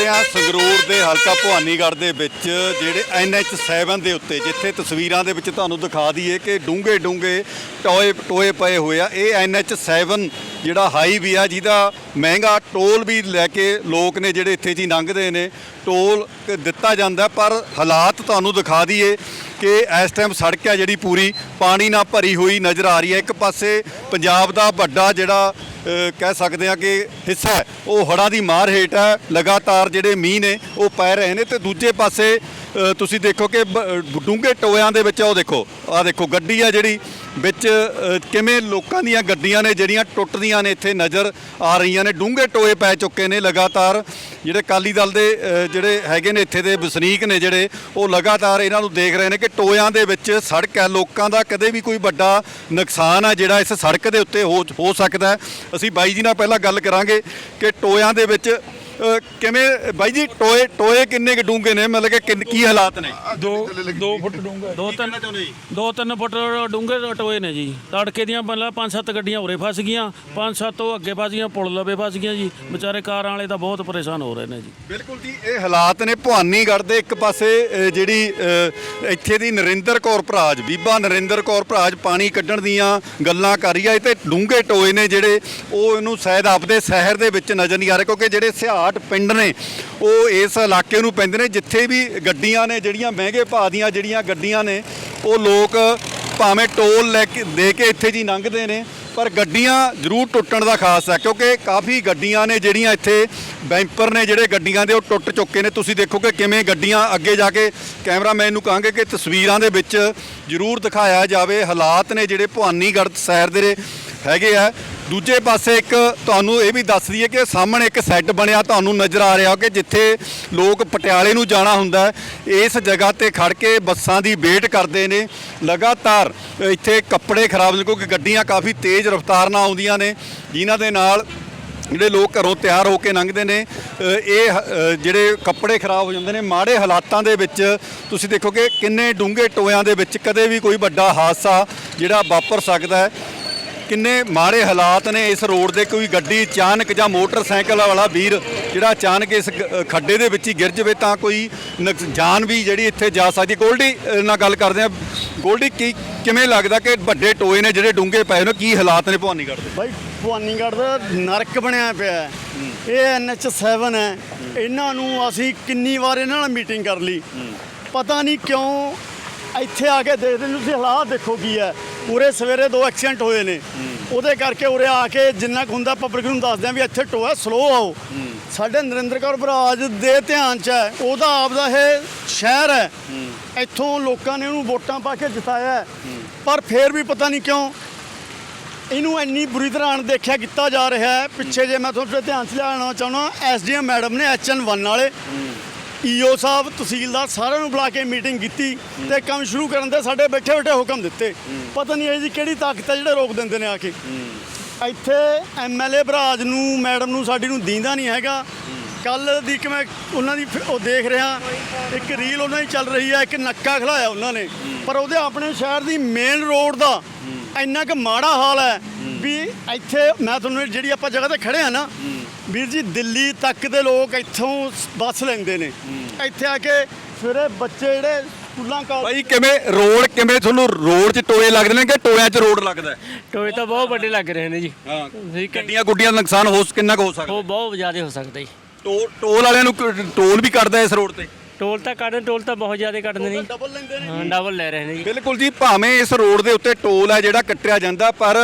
ਖੜੇ ਸੰਗਰੂਰ ਦੇ ਹਲਕਾ ਭਵਾਨੀਗੜ੍ਹ ਦੇ ਵਿੱਚ, ਜਿਹੜੇ NH7 ਦੇ ਉੱਤੇ, ਜਿੱਥੇ ਤਸਵੀਰਾਂ ਦੇ ਵਿੱਚ ਤੁਹਾਨੂੰ ਦਿਖਾ ਦਈਏ ਕਿ ਡੂੰਘੇ ਡੂੰਘੇ ਟੋਏ ਟੋਏ ਪਏ ਹੋਏ ਆ। ਇਹ NH7 ਜਿਹੜਾ ਹਾਈ ਵੀ ਆ, ਜਿਹਦਾ ਮਹਿੰਗਾ ਟੋਲ ਵੀ ਲੈ ਕੇ ਲੋਕ ਨੇ ਜਿਹੜੇ ਇੱਥੇ ਜੀ ਲੰਘਦੇ ਨੇ, ਟੋਲ ਦਿੱਤਾ ਜਾਂਦਾ। ਪਰ ਹਾਲਾਤ ਤੁਹਾਨੂੰ ਦਿਖਾ ਦਈਏ ਕਿ ਇਸ ਟਾਈਮ ਸੜਕ ਹੈ ਜਿਹੜੀ ਪੂਰੀ, ਪਾਣੀ ਨਾਲ ਭਰੀ ਹੋਈ ਨਜ਼ਰ ਆ ਰਹੀ ਹੈ। ਇੱਕ ਪਾਸੇ ਪੰਜਾਬ ਦਾ ਵੱਡਾ ਜਿਹੜਾ ਕਹਿ ਸਕਦੇ ਆ ਕਿ ਹਿੱਸਾ ਉਹ ਹੜ੍ਹਾਂ ਦੀ ਮਾਰ ਹੇਠ ਹੈ। ਲਗਾਤਾਰ ਜਿਹੜੇ ਮੀਂਹ ਨੇ, ਉਹ ਪੈ ਰਹੇ ਨੇ ਤੇ ਦੂਜੇ ਪਾਸੇ ਤੁਸੀਂ ਦੇਖੋ ਕਿ ਬ- ਡੂੰਘੇ ਟੋਇਆਂ ਦੇ ਵਿੱਚ ਉਹ ਦੇਖੋ ਆਹ ਦੇਖੋ, ਗੱਡੀ ਆ ਜਿਹੜੀ, ਵਿੱਚ ਕਿਵੇਂ ਲੋਕਾਂ ਦੀਆਂ ਗੱਡੀਆਂ ਨੇ, ਜਿਹੜੀਆਂ ਟੁੱਟਦੀਆਂ ਨੇ, ਇੱਥੇ ਨਜ਼ਰ ਆ ਰਹੀਆਂ ਨੇ, ਡੂੰਘੇ ਟੋਏ ਪੈ ਚੁੱਕੇ ਨੇ ਲਗਾਤਾਰ, ਜਿਹੜੇ ਕਾਲੀ ਦਲ ਦੇ ਜਿਹੜੇ ਹੈਗੇ ਨੇ ਇੱਥੇ ਦੇ ਵਸਨੀਕ ਨੇ ਜਿਹੜੇ, ਉਹ ਲਗਾਤਾਰ ਇਹਨਾਂ ਨੂੰ ਦੇਖ ਰਹੇ ਨੇ ਕਿ ਟੋਇਆਂ ਦੇ ਵਿੱਚ ਸੜਕ ਹੈ ਲੋਕਾਂ ਦਾ ਕਦੇ ਵੀ ਕੋਈ ਵੱਡਾ ਨੁਕਸਾਨ ਹੈ ਜਿਹੜਾ ਇਸ ਸੜਕ ਦੇ ਉੱਤੇ ਹੋ ਹੋ ਸਕਦਾ ਅਸੀਂ ਬਾਈ ਜੀ ਨਾਲ ਪਹਿਲਾਂ ਗੱਲ ਕਰਾਂਗੇ ਕਿ ਟੋਇਆਂ ਦੇ ਵਿੱਚ ਕਿਵੇਂ ਬਾਈ ਜੀ ਟੋਏ ਟੋਏ ਕਿੰਨੇ ਕੁ ਡੂੰਘੇ ਨੇ? ਮਤਲਬ ਕਿ ਕਿੰਨ- ਕੀ ਹਾਲਾਤ ਨੇ? ਦੋ ਦੋ ਫੁੱਟ ਡੂੰਘਾ ਦੋ ਤਿੰਨ ਦੋ ਤਿੰਨ ਫੁੱਟ ਡੂੰਘੇ ਟੋਏ ਨੇ ਜੀ। ਤੜਕੇ ਦੀਆਂ ਪਹਿਲਾਂ ਪੰਜ ਸੱਤ ਗੱਡੀਆਂ ਉਰੇ ਫਸ ਗਈਆਂ। ਪੰਜ ਸੱਤ ਤੋਂ ਅੱਗੇ ਫਸ ਗਈਆਂ ਪੁਲ ਲਵੇ ਫਸ ਗਈਆਂ ਜੀ। ਵਿਚਾਰੇ ਕਾਰਾਂ ਵਾਲੇ ਤਾਂ ਬਹੁਤ ਪਰੇਸ਼ਾਨ ਹੋ ਰਹੇ ਨੇ ਜੀ। ਬਿਲਕੁਲ ਜੀ ਇਹ ਹਾਲਾਤ ਨੇ ਭਵਾਨੀਗੜ੍ਹ ਦੇ ਇੱਕ ਪਾਸੇ ਅ, ਜਿਹੜੀ ਅ, ਇੱਥੇ ਦੀ ਨਰਿੰਦਰ ਕੌਰ ਭਰਾਜ ਬੀਬਾ ਨਰਿੰਦਰ ਕੌਰ ਭਰਾਜ ਪਾਣੀ ਕੱਢਣ ਦੀਆਂ ਗੱਲਾਂ ਕਰ ਰਹੀ ਆ। ਇਹ ਤੇ ਡੂੰਘੇ ਟੋਏ ਨੇ ਜਿਹੜੇ ਉਹ ਇਹਨੂੰ ਸ਼ਾਇਦ ਆਪਦੇ ਸ਼ਹਿਰ ਦੇ ਵਿੱਚ ਨਜ਼ਰ ਨਹੀਂ ਆ ਰਹੇ ਕਿਉਂਕਿ ਜਿਹੜੇ ਸਿਹਾਟ ਪਿੰਡ ਨੇ। ਉਹ ਇਸ ਇਲਾਕੇ ਨੂੰ ਪੈਂਦੇ ਨੇ, ਜਿੱਥੇ ਵੀ ਗੱਡੀਆਂ ਨੇ, ਜਿਹੜੀਆਂ ਮਹਿੰਗੇ ਭਾਅ ਦੀਆਂ ਜਿਹੜੀਆਂ ਗੱਡੀਆਂ ਨੇ, ਉਹ ਲੋਕ ਭਾਵੇਂ ਟੋਲ ਲੈ ਕੇ, ਦੇ ਕੇ ਇੱਥੇ ਜੀ ਲੰਘਦੇ ਨੇ, ਪਰ ਗੱਡੀਆਂ ਜ਼ਰੂਰ ਟੁੱਟਣ ਦਾ ਖਾਸ ਹੈ, ਕਿਉਂਕਿ ਕਾਫੀ ਗੱਡੀਆਂ ਨੇ ਜਿਹੜੀਆਂ ਇੱਥੇ ਬੈਂਪਰ ਨੇ, ਜਿਹੜੇ ਗੱਡੀਆਂ ਦੇ ਉਹ ਟੁੱਟ ਚੁੱਕੇ ਨੇ। ਤੁਸੀਂ ਦੇਖੋ ਕਿ ਕਿਵੇਂ ਗੱਡੀਆਂ ਅੱਗੇ ਜਾ ਕੇ ਕੈਮਰਾਮੈਨ ਨੂੰ ਕਹਾਂਗੇ ਕਿ ਤਸਵੀਰਾਂ ਦੇ ਵਿੱਚ ਜ਼ਰੂਰ ਦਿਖਾਇਆ ਜਾਵੇ। ਹਾਲਾਤ ਨੇ ਜਿਹੜੇ ਭਵਾਨੀਗੜ੍ਹ ਸ਼ਹਿਰ ਦੇ ਹੈਗੇ ਆ। ਦੂਜੇ ਪਾਸੇ ਇੱਕ ਤੁਹਾਨੂੰ ਇਹ ਵੀ ਦੱਸ ਦਈਏ ਕਿ ਸਾਹਮਣੇ ਇੱਕ ਸੈੱਟ ਬਣਿਆ ਤੁਹਾਨੂੰ ਨਜ਼ਰ ਆ ਰਿਹਾ ਕਿ ਜਿੱਥੇ ਲੋਕ ਪਟਿਆਲੇ ਨੂੰ ਜਾਣਾ ਹੁੰਦਾ ਇਸ ਜਗ੍ਹਾ ਤੇ ਖੜ ਕੇ ਬੱਸਾਂ ਦੀ ਵੇਟ ਕਰਦੇ ਨੇ। ਲਗਾਤਾਰ ਇੱਥੇ ਕੱਪੜੇ ਖਰਾਬ ਨੇ ਕਿਉਂਕਿ ਗੱਡੀਆਂ ਕਾਫੀ ਤੇਜ਼ ਰਫ਼ਤਾਰ ਨਾਲ ਆਉਂਦੀਆਂ ਨੇ। ਜਿਨ੍ਹਾਂ ਦੇ ਨਾਲ ਜਿਹੜੇ ਲੋਕ ਘਰੋਂ ਤਿਆਰ ਹੋ ਕੇ ਲੰਘਦੇ ਨੇ ਇਹ ਜਿਹੜੇ ਕੱਪੜੇ ਖਰਾਬ ਹੋ ਜਾਂਦੇ ਨੇ, ਮਾੜੇ ਹਾਲਾਤਾਂ ਦੇ ਵਿੱਚ ਤੁਸੀਂ ਦੇਖੋ ਕਿ ਕਿੰਨੇ ਡੂੰਘੇ ਟੋਇਆਂ ਦੇ ਵਿੱਚ ਕਦੇ ਵੀ ਕੋਈ ਵੱਡਾ ਹਾਦਸਾ ਜਿਹੜਾ ਵਾਪਰ ਸਕਦਾ ਹੈ। ਕਿੰਨੇ ਮਾੜੇ ਹਾਲਾਤ ਨੇ ਇਸ ਰੋਡ ਦੇ ਕੋਈ ਗੱਡੀ ਅਚਾਨਕ ਜਾਂ ਮੋਟਰਸਾਈਕਲ ਵਾਲਾ ਵੀਰ ਜਿਹੜਾ ਅਚਾਨਕ ਇਸ ਖੱਡੇ ਦੇ ਵਿੱਚ ਹੀ ਗਿਰ ਜਾਵੇ ਤਾਂ ਕੋਈ ਜਾਨ ਵੀ ਜਿਹੜੀ ਇੱਥੇ ਜਾ ਸਕਦੀ ਗੋਲਡੀ ਨਾਲ ਗੱਲ ਕਰਦੇ ਆ ਗੋਲਡੀ ਕੀ ਕਿਵੇਂ ਲੱਗਦਾ ਕਿ ਵੱਡੇ ਟੋਏ ਨੇ ਜਿਹੜੇ ਡੂੰਘੇ ਪਏ ਨੇ ਕੀ ਹਾਲਾਤ ਨੇ ਭਵਾਨੀਗੜ੍ਹ ਦੇ? ਬਾਈ ਭਵਾਨੀਗੜ੍ਹ ਦਾ ਨਰਕ ਬਣਿਆ ਪਿਆ। ਇਹ NH7 ਹੈ। ਇਹਨਾਂ ਨੂੰ ਅਸੀਂ ਕਿੰਨੀ ਵਾਰ ਇਹਨਾਂ ਨਾਲ ਮੀਟਿੰਗ ਕਰ ਲਈ। ਪਤਾ ਨਹੀਂ ਕਿਉਂ ਇੱਥੇ ਆ ਕੇ ਦੇਖਦੇ ਨੂੰ ਤੁਸੀਂ ਹਾਲਾਤ ਦੇਖੋ ਕੀ ਹੈ। ਪੂਰੇ ਸਵੇਰੇ ਦੋ ਐਕਸੀਡੈਂਟ ਹੋਏ ਨੇ। ਉਹਦੇ ਕਰਕੇ ਉਰੇ ਆ ਕੇ ਜਿੰਨਾ ਕੁ ਹੁੰਦਾ ਪਬਲਿਕ ਨੂੰ ਦੱਸਦੇ ਆ ਵੀ ਇੱਥੇ ਟੋਆ ਸਲੋ ਆਓ। ਸਾਡੇ ਨਰਿੰਦਰ ਕੌਰ ਬਰਾਜ ਦੇ ਧਿਆਨ ਚ ਹੈ ਉਹਦਾ ਆਪਦਾ ਇਹ ਸ਼ਹਿਰ ਹੈ। ਇੱਥੋਂ ਲੋਕਾਂ ਨੇ ਉਹਨੂੰ ਵੋਟਾਂ ਪਾ ਕੇ ਜਿਤਾਇਆ। ਪਰ ਫੇਰ ਵੀ ਪਤਾ ਨਹੀਂ ਕਿਉਂ ਇਹਨੂੰ ਇੰਨੀ ਬੁਰੀ ਤਰ੍ਹਾਂ ਅਣਦੇਖਿਆ ਕੀਤਾ ਜਾ ਰਿਹਾ ਹੈ। ਪਿੱਛੇ ਜੇ ਮੈਂ ਤੁਹਾਡੇ ਧਿਆਨ 'ਚ ਲਿਆਉਣਾ ਚਾਹੁੰਦਾ ਐਸਡੀਐਮ ਮੈਡਮ ਨੇ ਐਚਐਨ 1 ਵਾਲੇ ਈਓ ਸਾਹਿਬ, ਤਹਿਸੀਲਦਾਰ ਸਾਰਿਆਂ ਨੂੰ ਬੁਲਾ ਕੇ ਮੀਟਿੰਗ ਕੀਤੀ ਤੇ ਕੰਮ ਸ਼ੁਰੂ ਕਰਨ ਦੇ ਸਾਡੇ ਬੈਠੇ ਬੈਠੇ ਹੁਕਮ ਦਿੱਤੇ। ਪਤਾ ਨਹੀਂ ਇਹ ਜੀ ਕਿਹੜੀ ਤਾਕਤ ਹੈ ਜਿਹੜੇ ਰੋਕ ਦਿੰਦੇ ਨੇ ਆ ਕੇ। ਇੱਥੇ ਐਮਐਲਏ ਬਰਾਜ ਨੂੰ, ਮੈਡਮ ਨੂੰ, ਸਾਡੀ ਨੂੰ ਦੀਂਦਾ ਨਹੀਂ ਹੈਗਾ। ਕੱਲ ਦੀ ਕਿ ਮੈਂ ਉਹਨਾਂ ਦੀ ਫਿ- ਉਹ ਦੇਖ ਰਿਹਾ, ਇੱਕ ਰੀਲ ਉਹਨਾਂ ਦੀ ਚੱਲ ਰਹੀ ਹੈ ਇੱਕ ਨੱਕਾ ਖਲਾਇਆ ਉਹਨਾਂ ਨੇ। ਪਰ ਉਹਦੇ ਆਪਣੇ ਸ਼ਹਿਰ ਦੀ ਮੇਨ ਰੋਡ ਦਾ ਇੰਨਾ ਕਿ ਮਾੜਾ ਹਾਲ ਹੈ ਵੀ ਇੱਥੇ ਮੈਂ ਤੁਹਾਨੂੰ ਜਿਹੜੀ ਆਪਾਂ ਜਗ੍ਹਾ ਤੇ ਖੜੇ ਆ ਨਾ ਵੀਰ ਜੀ ਦਿੱਲੀ ਤੱਕ ਦੇ ਲੋਕ ਇੱਥੋਂ ਸ- ਬੱਸ ਲੈਂਦੇ ਨੇ। ਇੱਥੇ ਆ ਕੇ ਸਵੇਰੇ ਬੱਚੇ ਜਿਹੜੇ ਸਕੂਲਾਂ ਕਾਲ ਭਾਈ ਕਿਵੇਂ ਰੋਡ ਕਿਵੇਂ ਤੁਹਾਨੂੰ ਰੋਡ 'ਚ ਟੋਏ ਲੱਗਦੇ ਨੇ ਕਿ ਟੋਇਆਂ 'ਚ ਰੋਡ ਲੱਗਦਾ ਹੈ? ਟੋਏ ਤਾਂ ਬਹੁਤ ਵੱਡੇ ਲੱਗ ਰਹੇ ਨੇ ਜੀ। ਹਾਂ ਠੀਕ ਹੈ ਗੱਡੀਆਂ ਗੁੱਡੀਆਂ ਦਾ ਨੁਕਸਾਨ ਹੋ ਕਿੰਨਾ ਕੁ ਹੋ ਸਕਦਾ ਉਹ ਬਹੁਤ ਜ਼ਿਆਦਾ ਹੋ ਸਕਦਾ ਜੀ। ਟੋਲ ਟੋਲ ਵਾਲਿਆਂ ਨੂੰ ਕ- ਟੋਲ ਵੀ ਕੱਟਦਾ ਇਸ ਰੋਡ ਤੇ? ਟੋਲ ਤਾਂ ਕੱਢਣ ਟੋਲ ਤਾਂ ਬਹੁਤ ਜ਼ਿਆਦਾ ਕੱਢਦੇ ਨੇ ਜੀ। ਡਬਲ ਲੈਂਦੇ ਨੇ ਹਾਂ ਡਬਲ ਲੈ ਰਹੇ ਨੇ ਜੀ। ਬਿਲਕੁਲ ਜੀ ਭਾਵੇਂ ਇਸ ਰੋਡ ਦੇ ਉੱਤੇ ਟੋਲ ਹੈ ਜਿਹੜਾ ਕੱਟਿਆ ਜਾਂਦਾ ਪਰ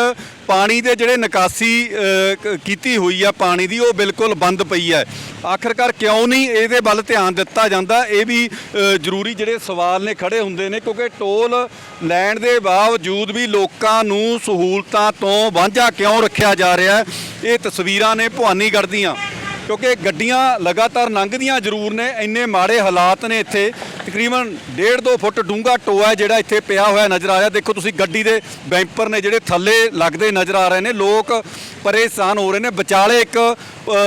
ਪਾਣੀ ਦੇ ਜਿਹੜੇ ਨਿਕਾਸੀ ਅ, ਕ- ਕੀਤੀ ਹੋਈ ਆ ਪਾਣੀ ਦੀ ਉਹ ਬਿਲਕੁਲ ਬੰਦ ਪਈ ਹੈ ਆਖਰਕਾਰ ਕਿਉਂ ਨਹੀਂ ਇਹਦੇ ਵੱਲ ਧਿਆਨ ਦਿੱਤਾ ਜਾਂਦਾ? ਇਹ ਵੀ ਅ, ਜ਼ਰੂਰੀ ਜਿਹੜੇ ਸਵਾਲ ਨੇ ਖੜੇ ਹੁੰਦੇ ਨੇ ਕਿਉਂਕਿ ਟੋਲ ਲੈਣ ਦੇ ਬਾਵਜੂਦ ਵੀ ਲੋਕਾਂ ਨੂੰ ਸਹੂਲਤਾਂ ਤੋਂ ਵਾਂਝਾ ਕਿਉਂ ਰੱਖਿਆ ਜਾ ਰਿਹਾ? ਹੈ ਇਹ ਤਸਵੀਰਾਂ ਨੇ ਭਵਾਨੀਗੜ੍ਹ ਦੀਆਂ। ਕਿਉਂਕਿ ਗੱਡੀਆਂ ਲਗਾਤਾਰ ਲੰਘਦੀਆਂ ਜ਼ਰੂਰ ਨੇ, ਇੰਨੇ ਮਾੜੇ ਹਾਲਾਤ ਨੇ ਇੱਥੇ। ਤਕਰੀਬਨ 1.5 2 ਫੁੱਟ ਡੂੰਘਾ ਟੋਆ ਜਿਹੜਾ ਇੱਥੇ ਪਿਆ ਹੋਇਆ ਨਜ਼ਰ ਆ ਰਿਹਾ। ਦੇਖੋ ਤੁਸੀਂ ਗੱਡੀ ਦੇ ਬੈਂਪਰ ਨੇ ਜਿਹੜੇ ਥੱਲੇ ਲੱਗਦੇ ਨਜ਼ਰ ਆ ਰਹੇ ਨੇ। ਲੋਕ ਪਰੇਸ਼ਾਨ ਹੋ ਰਹੇ ਨੇ। ਵਿਚਾਲੇ ਇੱਕ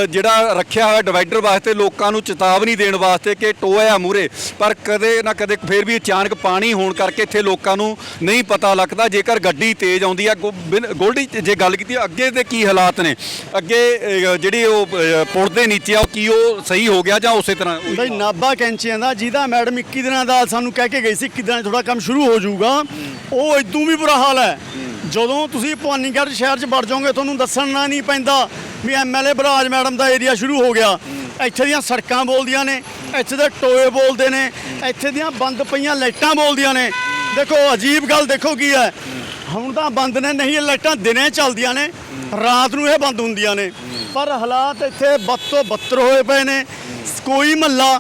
ਜਿਹੜਾ ਰੱਖਿਆ ਹੋਇਆ ਡਿਵਾਈਡਰ ਵਾਸਤੇ ਲੋਕਾਂ ਨੂੰ ਚੇਤਾਵਨੀ ਦੇਣ ਵਾਸਤੇ ਕਿ ਟੋਇਆ ਮੂਰੇ ਪਰ ਕਦੇ ਨਾ ਕਦੇ ਫੇਰ ਵੀ ਅਚਾਨਕ ਪਾਣੀ ਹੋਣ ਕਰਕੇ ਇੱਥੇ ਲੋਕਾਂ ਨੂੰ ਨਹੀਂ ਪਤਾ ਲੱਗਦਾ। ਜੇਕਰ ਗੱਡੀ ਤੇਜ਼ ਆਉਂਦੀ ਆ ਗੋਲਡੀ ਜੇ ਗੱਲ ਕੀਤੀ ਅੱਗੇ ਦੇ ਕੀ ਹਾਲਾਤ ਨੇ? ਅੱਗੇ ਜਿਹੜੀ ਉਹ ਪੁਲ ਦੇ ਨੀਚੇ ਆ ਉਹ ਕੀ ਉਹ ਸਹੀ ਹੋ ਗਿਆ ਜਾਂ ਉਸੇ ਤਰ੍ਹਾਂ? ਬਈ ਨਾਭਾ ਕੈਂਚੀਆਂ ਦਾ ਜਿਹਦਾ ਮੈਡਮ 21 ਦਿਨਾਂ ਦਾ ਸਾਨੂੰ ਕਹਿ ਕੇ ਗਈ ਸੀ ਕਿ ਦਿਨਾਂ 'ਚ ਤੁਹਾਡਾ ਕੰਮ ਸ਼ੁਰੂ ਹੋ ਜਾਊਗਾ। ਉਹ ਇਦੋਂ ਵੀ ਬੁਰਾ ਹਾਲ ਹੈ। ਜਦੋਂ ਤੁਸੀਂ ਭਵਾਨੀਗੜ੍ਹ ਸ਼ਹਿਰ 'ਚ ਵੜ ਜਾਓਗੇ ਤੁਹਾਨੂੰ ਦੱਸਣਾ ਨਹੀਂ ਪੈਂਦਾ ਵੀ ਐਮਐਲਏ ਬਰਾਜ ਮੈਡਮ ਦਾ ਏਰੀਆ ਸ਼ੁਰੂ ਹੋ ਗਿਆ। ਇੱਥੇ ਦੀਆਂ ਸੜਕਾਂ ਬੋਲਦੀਆਂ ਨੇ, ਇੱਥੇ ਦੇ ਟੋਏ ਬੋਲਦੇ ਨੇ, ਇੱਥੇ ਦੀਆਂ ਬੰਦ ਪਈਆਂ ਲਾਈਟਾਂ ਬੋਲਦੀਆਂ ਨੇ। ਦੇਖੋ, ਅਜੀਬ ਗੱਲ ਦੇਖੋ ਕੀ ਹੈ। ਹੁਣ ਤਾਂ ਬੰਦ ਨੇ, ਨਹੀਂ, ਇਹ ਲਾਈਟਾਂ ਦਿਨੇ ਚੱਲਦੀਆਂ ਨੇ, ਰਾਤ ਨੂੰ ਇਹ ਬੰਦ ਹੁੰਦੀਆਂ ਨੇ। ਪਰ ਹਾਲਾਤ ਇੱਥੇ ਬੱਦ ਤੋਂ ਬੱਤਰ ਹੋਏ ਪਏ ਨੇ। ਕੋਈ ਮਹੱਲਾ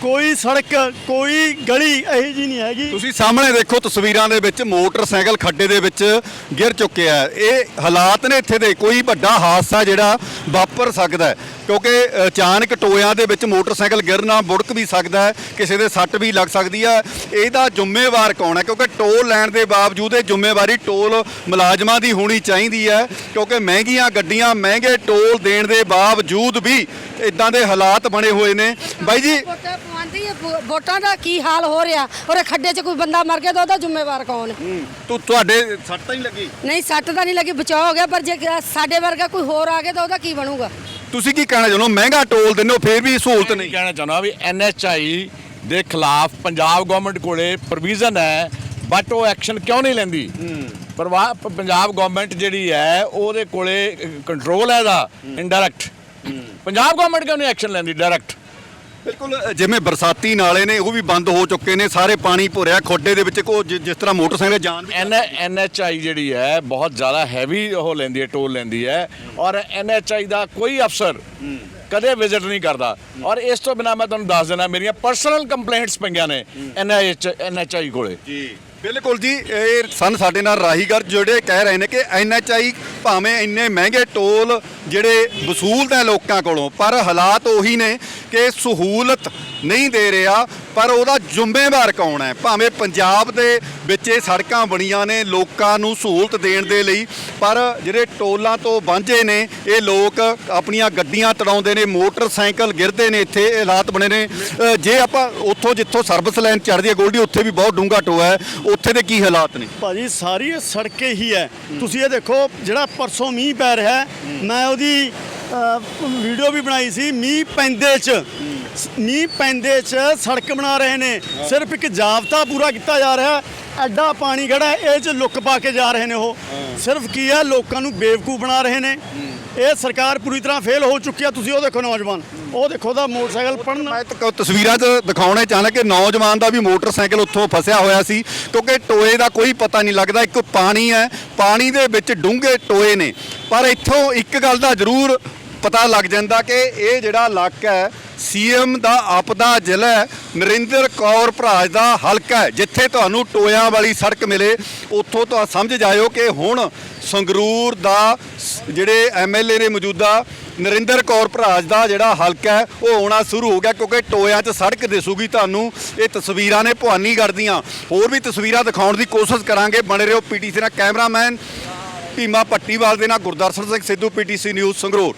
ਕੋਈ ਸੜਕ, ਕੋਈ ਗਲੀ ਇਹੋ ਜੀ ਨਹੀਂ ਹੈਗੀ। ਤੁਸੀਂ ਸਾਹਮਣੇ ਦੇਖੋ ਤਸਵੀਰਾਂ ਦੇ ਵਿੱਚ ਮੋਟਰਸਾਈਕਲ ਖੱਡੇ ਦੇ ਵਿੱਚ ਗਿਰ ਚੁੱਕਿਆ ਹੈ। ਇਹ ਹਾਲਾਤ ਨੇ ਇੱਥੇ ਦੇ, ਕੋਈ ਵੱਡਾ ਹਾਦਸਾ ਜਿਹੜਾ ਵਾਪਰ ਸਕਦਾ ਹੈ। ਕਿਉਂਕਿ ਅਚਾਨਕ ਟੋਇਆਂ ਦੇ ਵਿੱਚ ਮੋਟਰਸਾਈਕਲ ਗਿਰਨਾ ਬੁੜਕ ਵੀ ਸਕਦਾ ਹੈ, ਕਿਸੇ ਦੇ ਸੱਟ ਵੀ ਲੱਗ ਸਕਦੀ ਹੈ। ਇਹਦਾ ਜ਼ਿੰਮੇਵਾਰ ਕੌਣ ਹੈ? ਕਿਉਂਕਿ ਟੋਲ ਲੈਣ ਦੇ ਬਾਵਜੂਦ ਇਹ ਜ਼ਿੰਮੇਵਾਰੀ ਟੋਲ ਮੁਲਾਜ਼ਮਾਂ ਦੀ ਹੋਣੀ ਚਾਹੀਦੀ ਹੈ। ਕਿਉਂਕਿ ਮਹਿੰਗੀਆਂ ਗੱਡੀਆਂ, ਮਹਿੰਗੇ ਟੋਲ ਦੇਣ ਦੇ ਬਾਵਜੂਦ ਵੀ ਇਦਾਂ ਦੇ ਹਾਲਾਤ ਬਣੇ ਹੋਏ ਨੇ। ਬਾਈ ਜੀ ਵੋਟਾਂ ਪਵਾਉਂਦੀ ਹੈ ਵੋ- ਵੋਟਾਂ ਦਾ ਕੀ ਹਾਲ ਹੋ ਰਿਹਾ? ਔਰ ਖੱਡੇ 'ਚ ਕੋਈ ਬੰਦਾ ਮਰ ਗਿਆ ਤਾਂ ਉਹਦਾ ਜ਼ਿੰਮੇਵਾਰ ਕੌਣ? ਤੂੰ ਤੁਹਾਡੇ ਸੱਟ ਤਾਂ ਨਹੀਂ ਲੱਗੀ? ਨਹੀਂ ਸੱਟ ਤਾਂ ਨਹੀਂ ਲੱਗੀ ਬਚਾਅ ਹੋ ਗਿਆ ਪਰ ਜੇ ਸਾਡੇ ਵਰਗਾ ਕੋਈ ਹੋਰ ਆ ਗਿਆ ਤਾਂ ਉਹਦਾ ਕੀ ਬਣੂਗਾ? ਤੁਸੀਂ ਕੀ ਕਹਿਣਾ ਚਾਹੁੰਦੇ ਹੋ? ਮਹਿੰਗਾ ਟੋਲ ਦਿੰਦੇ ਹੋ ਫਿਰ ਵੀ ਸਹੂਲਤ ਨਹੀਂ। ਕਹਿਣਾ ਚਾਹੁੰਦਾ ਵੀ ਐਨਐਚਆਈ ਦੇ ਖਿਲਾਫ ਪੰਜਾਬ ਗਵਰਨਮੈਂਟ ਕੋਲੇ ਪ੍ਰੋਵੀਜ਼ਨ ਹੈ ਬਟ ਉਹ ਐਕਸ਼ਨ ਕਿਉਂ ਨਹੀਂ ਲੈਂਦੀ? ਪਰਵਾ- ਪ- ਪੰਜਾਬ ਗਵਰਨਮੈਂਟ ਜਿਹੜੀ ਹੈ ਉਹਦੇ ਕੋਲੇ ਕੰਟਰੋਲ ਹੈ ਇਹਦਾ ਇਨਡਾਇਰੈਕਟ ਪੰਜਾਬ ਗਵਰਨਮੈਂਟ ਕਿਉਂ ਨਹੀਂ ਐਕਸ਼ਨ ਲੈਂਦੀ ਡਾਇਰੈਕਟ ਬਿਲਕੁਲ ਜਿਵੇਂ ਬਰਸਾਤੀ ਨਾਲੇ ਨੇ ਉਹ ਵੀ ਬੰਦ ਹੋ ਚੁੱਕੇ ਨੇ ਸਾਰੇ ਪਾਣੀ ਭਰਿਆ ਖੋਡੇ ਦੇ ਵਿੱਚ ਕੋ ਜਿਸ ਤਰ੍ਹਾਂ ਮੋਟਰਸਾਈਕਲ ਜਾਣ ਵੀ ਐਨ ਐਨਐਚਆਈ ਜਿਹੜੀ ਹੈ ਬਹੁਤ ਜ਼ਿਆਦਾ ਹੈਵੀ ਉਹ ਲੈਂਦੀ ਹੈ ਟੋਲ ਲੈਂਦੀ ਹੈ ਔਰ ਐਨਐਚਆਈ ਦਾ ਕੋਈ ਅਫਸਰ ਕਦੇ ਵਿਜ਼ਿਟ ਨਹੀਂ ਕਰਦਾ ਔਰ ਇਸ ਤੋਂ ਬਿਨਾ ਮੈਂ ਤੁਹਾਨੂੰ ਦੱਸ ਦੇਣਾ ਮੇਰੀਆਂ ਪਰਸਨਲ ਕੰਪਲੇਂਟਸ ਪਈਆਂ ਨੇ ਐਨਐਚ ਐਨਐਚਆਈ ਕੋਲੇ। ਜੀ ਬਿਲਕੁਲ ਜੀ ਇਹ ਸਨ ਸਾਡੇ ਨਾਲ ਰਾਹੀਗਰ ਜਿਹੜੇ ਕਹਿ ਰਹੇ ਨੇ ਕਿ ਐਨਐਚਆਈ ਭਾਵੇਂ ਇੰਨੇ ਮਹਿੰਗੇ ਟੋਲ ਜਿਹੜੇ ਵਸੂਲਦਾ ਹੈ ਲੋਕਾਂ ਕੋਲੋਂ, ਪਰ ਹਾਲਾਤ ਉਹੀ ਨੇ ਕਿ ਸਹੂਲਤ ਨਹੀਂ ਦੇ ਰਿਹਾ, ਪਰ ਉਹਦਾ ਜ਼ਿੰਮੇਵਾਰ ਕੌਣ ਹੈ? ਭਾਵੇਂ ਪੰਜਾਬ ਦੇ ਵਿੱਚ ਇਹ ਸੜਕਾਂ ਬਣੀਆਂ ਨੇ, ਲੋਕਾਂ ਨੂੰ ਸਹੂਲਤ ਦੇਣ ਦੇ ਲਈ, ਪਰ ਜਿਹੜੇ ਟੋਲਾਂ ਤੋਂ ਵਾਂਝੇ ਨੇ, ਇਹ ਲੋਕ ਆਪਣੀਆਂ ਗੱਡੀਆਂ ਤੜਾਉਂਦੇ ਨੇ, ਮੋਟਰਸਾਈਕਲ ਗਿਰਦੇ ਨੇ, ਇੱਥੇ ਇਹ ਹਾਲਾਤ ਬਣੇ ਨੇ। ਜੇ ਆਪਾਂ ਉੱਥੋਂ ਜਿੱਥੋਂ ਸਰਵਿਸ ਲਾਈਨ ਚੜ੍ਹਦੀ ਹੈ, ਗੋਲਡੀ, ਉੱਥੇ ਵੀ ਬਹੁਤ ਡੂੰਘਾ ਟੋਆ ਹੈ, ਉੱਥੇ ਦੇ ਕੀ ਹਾਲਾਤ ਨੇ? ਭਾਜੀ, ਸਾਰੀ ਇਹ ਸੜਕੇ ਹੀ ਹੈ। ਤੁਸੀਂ ਇਹ ਦੇਖੋ, ਜਿਹੜਾ ਪਰਸੋਂ ਮੀਂਹ ਪੈ ਰਿਹਾ ਮੈਂ ਉਹਦੀ ਵੀਡੀਓ ਵੀ ਬਣਾਈ ਸੀ, ਮੀਂਹ ਪੈਂਦੇ ਚ। ਮੀਂਹ ਪੈਂਦੇ ਚ ਸੜਕ ਬਣਾ ਰਹੇ ਨੇ। ਸਿਰਫ ਇੱਕ ਜਾਬਤਾ ਪੂਰਾ ਕੀਤਾ ਜਾ ਰਿਹਾ। ਐਡਾ ਪਾਣੀ ਖੜਾ ਇਹ ਚ ਲੁੱਕ ਪਾ ਕੇ ਜਾ ਰਹੇ ਨੇ ਉਹ। ਸਿਰਫ ਕੀ ਹੈ ਲੋਕਾਂ ਨੂੰ ਬੇਵਕੂਫ ਬਣਾ ਰਹੇ ਨੇ। ਇਹ ਸਰਕਾਰ ਪੂਰੀ ਤਰ੍ਹਾਂ ਫੇਲ ਹੋ ਚੁੱਕੀ ਹੈ ਤੁਸੀਂ ਉਹ ਦੇਖੋ ਨੌਜਵਾਨ। ਉਹ ਦੇਖੋ ਦਾ ਮੋਟਰਸਾਈਕਲ ਪੜਨ ਮੈਂ ਤਾਂ ਤਸਵੀਰਾਂ 'ਚ ਦਿਖਾਉਣੇ ਚਾਹਣਾ ਕਿ ਨੌਜਵਾਨ ਦਾ ਵੀ ਮੋਟਰਸਾਈਕਲ ਉੱਥੋਂ ਫਸਿਆ ਹੋਇਆ ਸੀ। ਕਿਉਂਕਿ ਟੋਏ ਦਾ ਕੋਈ ਪਤਾ ਨਹੀਂ ਲੱਗਦਾ। ਇੱਕ ਪਾਣੀ ਹੈ ਪਾਣੀ ਦੇ ਵਿੱਚ ਡੂੰਘੇ ਟੋਏ ਨੇ। ਪਰ ਇੱਥੋਂ ਇੱਕ ਗੱਲ ਦਾ ਜ਼ਰੂਰ ਪਤਾ ਲੱਗ ਜਾਂਦਾ ਕਿ ਇਹ ਜਿਹੜਾ ਇਲਾਕਾ ਹੈ, ਸੀਐਮ ਦਾ ਆਪਦਾ ਜ਼ਿਲ੍ਹਾ ਨਰਿੰਦਰ ਕੌਰ ਭਰਾਜ ਦਾ ਹਲਕਾ ਹੈ, ਜਿੱਥੇ ਤੁਹਾਨੂੰ ਟੋਇਆਂ ਵਾਲੀ ਸੜਕ ਮਿਲੇ। ਉੱਥੋਂ ਤਾਂ ਸਮਝ ਜਾਇਓ ਕਿ ਹੁਣ ਸੰਗਰੂਰ ਦਾ ਸ- ਜਿਹੜੇ ਐਮਐਲਏ ਨੇ ਮੌਜੂਦਾ ਨਰਿੰਦਰ ਕੌਰ ਭਰਾਜ ਦਾ ਜਿਹੜਾ ਹਲਕਾ ਹੈ, ਉਹ ਆਉਣਾ ਸ਼ੁਰੂ ਹੋ ਗਿਆ ਕਿਉਂਕਿ ਟੋਇਆਂ 'ਚ ਸੜਕ ਦਿਸੂਗੀ ਤੁਹਾਨੂੰ। ਇਹ ਤਸਵੀਰਾਂ ਨੇ ਭਵਾਨੀਗੜ੍ਹ ਦੀਆਂ ਹੋਰ ਵੀ ਤਸਵੀਰਾਂ ਦਿਖਾਉਣ ਦੀ ਕੋਸ਼ਿਸ਼ ਕਰਾਂਗੇ। ਬਣੇ ਰਹੋ ਪੀਟੀਸੀ ਨਾਲ। ਕੈਮਰਾਮੈਨ ਭੀਮਾ ਪੱਟੀਵਾਲ ਦੇ ਨਾਲ ਗੁਰਦਰਸ਼ਨ ਸਿੰਘ ਸਿੱਧੂ ਪੀਟੀਸੀ ਨਿਊਜ਼ ਸੰਗਰੂਰ।